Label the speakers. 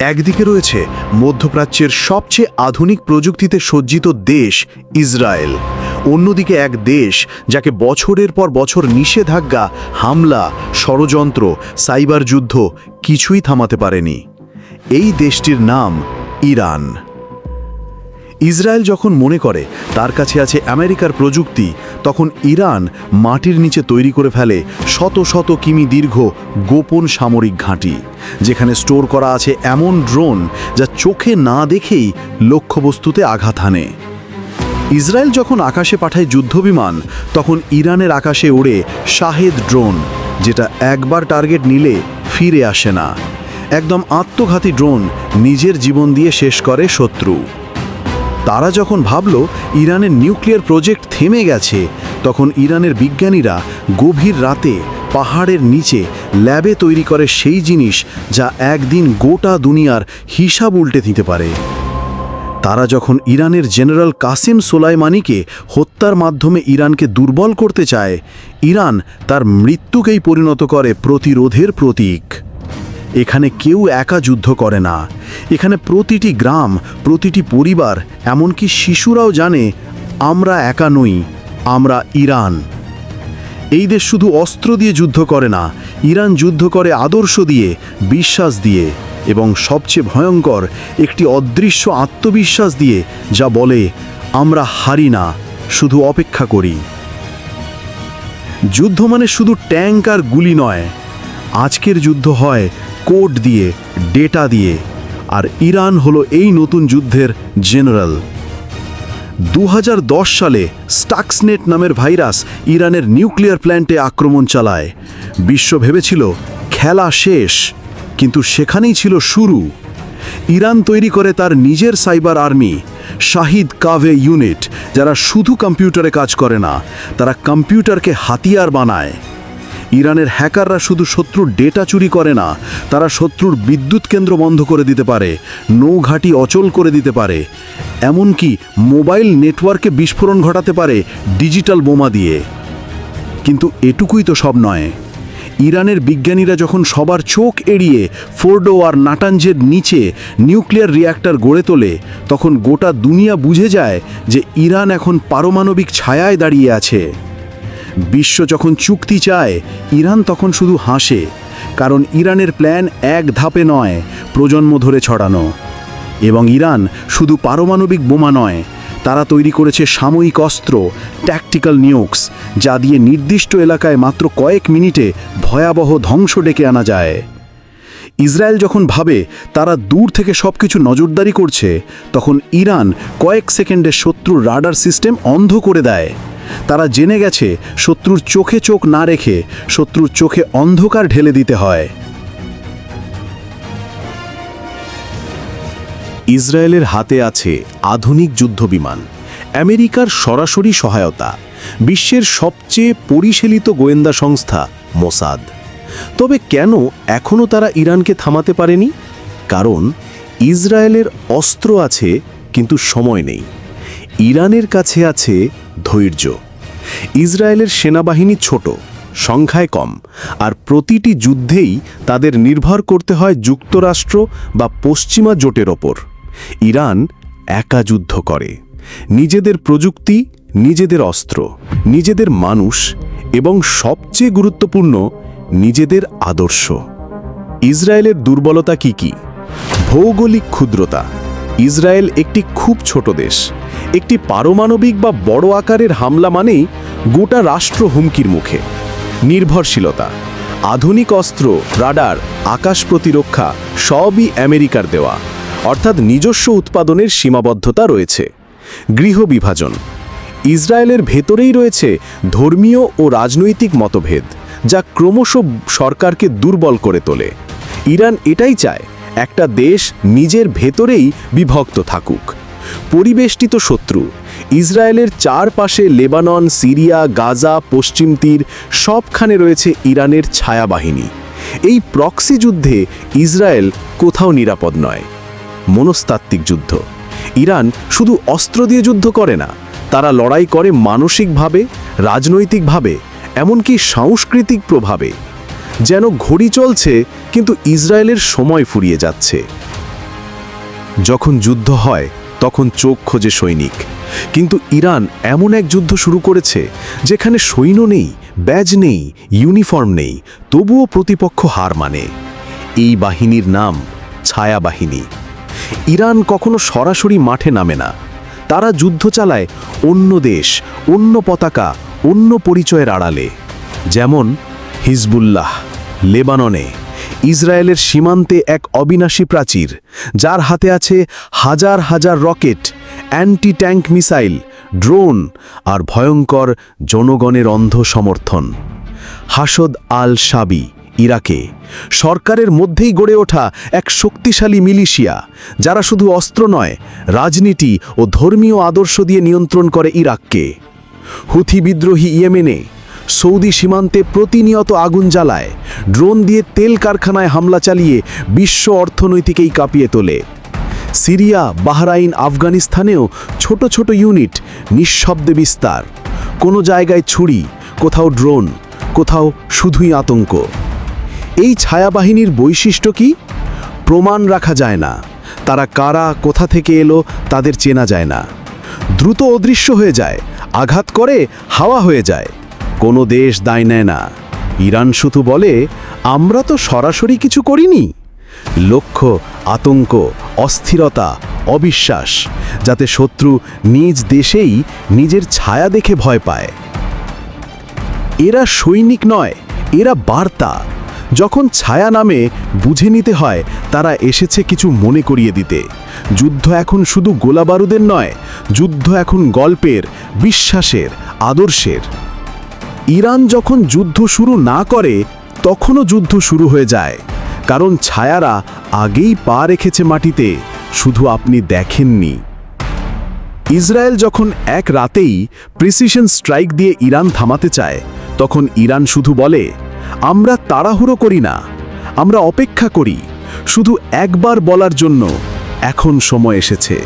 Speaker 1: একদিকে রয়েছে মধ্যপ্রাচ্যের সবচেয়ে আধুনিক প্রযুক্তিতে সজ্জিত দেশ ইসরায়েল। অন্যদিকে এক দেশ যাকে বছরের পর বছর নিষেধাজ্ঞা, হামলা, ষড়যন্ত্র, সাইবার যুদ্ধ কিছুই থামাতে পারেনি। এই দেশটির নাম ইরান। ইসরায়েল যখন মনে করে তার কাছে আছে আমেরিকার প্রযুক্তি, তখন ইরান মাটির নিচে তৈরি করে ফেলে শত শত কিমি দীর্ঘ গোপন সামরিক ঘাঁটি, যেখানে স্টোর করা আছে এমন ড্রোন যা চোখে না দেখেই লক্ষ্যবস্তুতে আঘাত হানে। ইসরায়েল যখন আকাশে পাঠায় যুদ্ধবিমান, তখন ইরানের আকাশে ওড়ে শাহেদ ড্রোন, যেটা একবার টার্গেট নিলে ফিরে আসে না। একদম আত্মঘাতী ড্রোন নিজের জীবন দিয়ে শেষ করে শত্রু। তারা যখন ভাবল ইরানের নিউক্লিয়ার প্রজেক্ট থেমে গেছে, তখন ইরানের বিজ্ঞানীরা গভীর রাতে পাহাড়ের নিচে ল্যাবে তৈরি করে সেই জিনিস যা একদিন গোটা দুনিয়ার হিসাব উল্টে দিতে পারে। তারা যখন ইরানের জেনারেল কাসিম সোলাইমানিকে হত্যার মাধ্যমে ইরানকে দুর্বল করতে চায়, ইরান তার মৃত্যুকেই পরিণত করে প্রতিরোধের প্রতীক। এখানে কেউ একা যুদ্ধ করে না। এখানে প্রতিটি গ্রাম, প্রতিটি পরিবার, এমনকি শিশুরাও জানে, আমরা একা নই, আমরা ইরান। এই দেশ শুধু অস্ত্র দিয়ে যুদ্ধ করে না, ইরান যুদ্ধ করে আদর্শ দিয়ে, বিশ্বাস দিয়ে, এবং সবচেয়ে ভয়ঙ্কর, একটি অদৃশ্য আত্মবিশ্বাস দিয়ে, যা বলে, আমরা হারি না, শুধু অপেক্ষা করি। যুদ্ধ মানে শুধু ট্যাঙ্ক আর গুলি নয়। আজকের যুদ্ধ হয় কোড দিয়ে, ডেটা দিয়ে। আর ইরান হলো এই নতুন যুদ্ধের জেনারেল। দু হাজার দশ সালে স্টাক্সনেট নামের ভাইরাস ইরানের নিউক্লিয়ার প্ল্যান্টে আক্রমণ চালায়। বিশ্ব ভেবেছিল, খেলা শেষ, কিন্তু সেখানেই ছিল শুরু। ইরান তৈরি করে তার নিজের cyber army, Shahid Kaveh unit, যারা শুধু কম্পিউটারে কাজ করে না, তারা কম্পিউটারকে হাতিয়ার বানায়। ইরানের হ্যাকাররা শুধু শত্রুর ডেটা চুরি করে না, তারা শত্রুর বিদ্যুৎ কেন্দ্র বন্ধ করে দিতে পারে, নৌঘাটি অচল করে দিতে পারে। এমনকি মোবাইল নেটওয়ার্কে বিস্ফোরণ ঘটাতে পারে ডিজিটাল বোমা দিয়ে। কিন্তু এটুকুই তো সব নয়। ইরানের বিজ্ঞানীরা যখন সবার চোখ এড়িয়ে ফোর্ডো আর নাটাঞ্জের নিচে নিউক্লিয়ার রিয়্যাক্টর গড়ে তোলে, তখন গোটা দুনিয়া বুঝে যায় যে ইরান এখন পারমাণবিক ছায়ায় দাঁড়িয়ে আছে। বিশ্ব যখন চুক্তি চায়, ইরান তখন শুধু হাসে, কারণ ইরানের প্ল্যান এক ধাপে নয়, প্রজন্ম ধরে ছড়ানো। এবং ইরান শুধু পারমাণবিক বোমা নয়, তারা তৈরি করেছে সাময়িক অস্ত্র ট্যাকটিক্যাল নিউক্স যা দিয়ে নির্দিষ্ট এলাকায় মাত্র কয়েক মিনিটে ভয়াবহ ধ্বংস ডেকে আনা যায়। ইসরায়েল যখন ভাবে তারা দূর থেকে সব কিছু নজরদারি করছে, তখন ইরান কয়েক সেকেন্ডে শত্রুর রাডার সিস্টেম অন্ধ করে দেয়। তারা জেনে গেছে শত্রুর চোখে চোখ না রেখে শত্রুর চোখে অন্ধকার ঢেলে দিতে হয়।
Speaker 2: ইসরায়েলের হাতে আছে আধুনিক যুদ্ধবিমান, আমেরিকার সরাসরি সহায়তা, বিশ্বের সবচেয়ে পরিশীলিত গোয়েন্দা সংস্থা মোসাদ। তবে কেন এখনও তারা ইরানকে থামাতে পারেনি? কারণ ইসরায়েলের অস্ত্র আছে, কিন্তু সময় নেই। ইরানের কাছে আছে ধৈর্য। ইসরায়েলের সেনাবাহিনী ছোট, সংখ্যায় কম, আর প্রতিটি যুদ্ধেই তাদের নির্ভর করতে হয় যুক্তরাষ্ট্র বা পশ্চিমা জোটের ওপর। ইরান একা যুদ্ধ করে। নিজেদের প্রযুক্তি, নিজেদের অস্ত্র, নিজেদের মানুষ এবং সবচেয়ে গুরুত্বপূর্ণ নিজেদের আদর্শ। ইসরায়েলের দুর্বলতা কি কি? ভৌগোলিক ক্ষুদ্রতা। ইসরায়েল একটি খুব ছোট দেশ। একটি পারমাণবিক বা বড় আকারের হামলা মানেই গোটা রাষ্ট্র হুমকির মুখে। নির্ভরশীলতা। আধুনিক অস্ত্র, রাডার, আকাশ প্রতিরক্ষা সবই আমেরিকার দেওয়া। অর্থাৎ নিজস্ব উৎপাদনের সীমাবদ্ধতা রয়েছে। গৃহ বিভাজন। ইসরায়েলের ভেতরেই রয়েছে ধর্মীয় ও রাজনৈতিক মতভেদ। যা ক্রমশ সরকারকে দুর্বল করে তোলে। ইরান এটাই চায়, একটা দেশ নিজের ভেতরেই বিভক্ত থাকুক। পরিবেষ্টিত শত্রু, ইসরায়েলের চারপাশে লেবানন, সিরিয়া, গাজা, পশ্চিম তীর, সবখানে রয়েছে ইরানের ছায়াবাহিনী। এই প্রক্সি যুদ্ধে ইসরায়েল কোথাও নিরাপদ নয়। মনস্তাত্ত্বিক যুদ্ধ। ইরান শুধু অস্ত্র দিয়ে যুদ্ধ করে না, তারা লড়াই করে মানসিকভাবে, রাজনৈতিকভাবে এমনকি সাংস্কৃতিক প্রভাবে, যেন ঘড়ি চলছে কিন্তু ইসরায়েলের সময় ফুরিয়ে যাচ্ছে। যখন যুদ্ধ হয়, তখন চোখ খোঁজে সৈনিক। কিন্তু ইরান এমন এক যুদ্ধ শুরু করেছে, যেখানে সৈন্য নেই, ব্যাজ নেই, ইউনিফর্ম নেই, তবুও প্রতিপক্ষ হার মানে। এই বাহিনীর নাম ছায়া বাহিনী। ইরান কখনো সরাসরি মাঠে নামে না। তারা যুদ্ধ চালায় অন্য দেশ, অন্য পতাকা অন্য পরিচয়ের আড়ালে, যেমন হিজবুল্লাহ, লেবাননে, ইসরায়েলের সীমান্তে এক অবিনাশী প্রাচীর, যার হাতে আছে হাজার হাজার rocket anti tank missile, drone আর ভয়ঙ্কর জনগণের অন্ধ সমর্থন হাসদ আল সাবি ইরাকে, সরকারের মধ্যেই গড়ে ওঠা এক শক্তিশালী মিলিশিয়া, যারা শুধু অস্ত্র নয়, রাজনীতি ও ধর্মীয় আদর্শ দিয়ে নিয়ন্ত্রণ করে ইরাককে। হুথি বিদ্রোহী ইয়েমেনে সৌদি সীমান্তে প্রতিনিয়ত আগুন জ্বালায়, ড্রোন দিয়ে তেল কারখানায় হামলা চালিয়ে বিশ্ব অর্থনৈতিকেই কাঁপিয়ে তোলে। সিরিয়া, বাহরাইন, আফগানিস্তানেও ছোট ছোট ইউনিট নিঃশব্দে বিস্তার। কোনো জায়গায় ছুরি, কোথাও ড্রোন, কোথাও শুধুই আতঙ্ক। এই ছায়াবাহিনীর বৈশিষ্ট্য কি? প্রমাণ রাখা যায় না। তারা কারা, কোথা থেকে এলো, তাদের চেনা যায় না। দ্রুত অদৃশ্য হয়ে যায়। আঘাত করে হাওয়া হয়ে যায়। কোনো দেশ দায় নেয় না। ইরান শুধু বলে, আমরা তো সরাসরি কিছু করিনি। লক্ষ্য, আতঙ্ক, অস্থিরতা, অবিশ্বাস, যাতে শত্রু নিজ দেশেই নিজের ছায়া দেখে ভয় পায়। এরা সৈনিক নয়, এরা বার্তা। যখন ছায়া নামে বুঝে নিতে হয়, তারা এসেছে কিছু মনে করিয়ে দিতে। যুদ্ধ এখন শুধু গোলাবারুদের নয়, যুদ্ধ এখন গল্পের, বিশ্বাসের, আদর্শের। ইরান যখন যুদ্ধ শুরু না করে, তখনও যুদ্ধ শুরু হয়ে যায়। কারণ ছায়ারা আগেই পা রেখেছে মাটিতে, শুধু আপনি দেখেননি। ইসরায়েল যখন এক রাতেই প্রিসিশন স্ট্রাইক দিয়ে ইরান থামাতে চায়, তখন ইরান শুধু বলে আমরা তাড়াহুড়ো করি না আমরা অপেক্ষা করি শুধু একবার বলার জন্য এখন সময় এসেছে।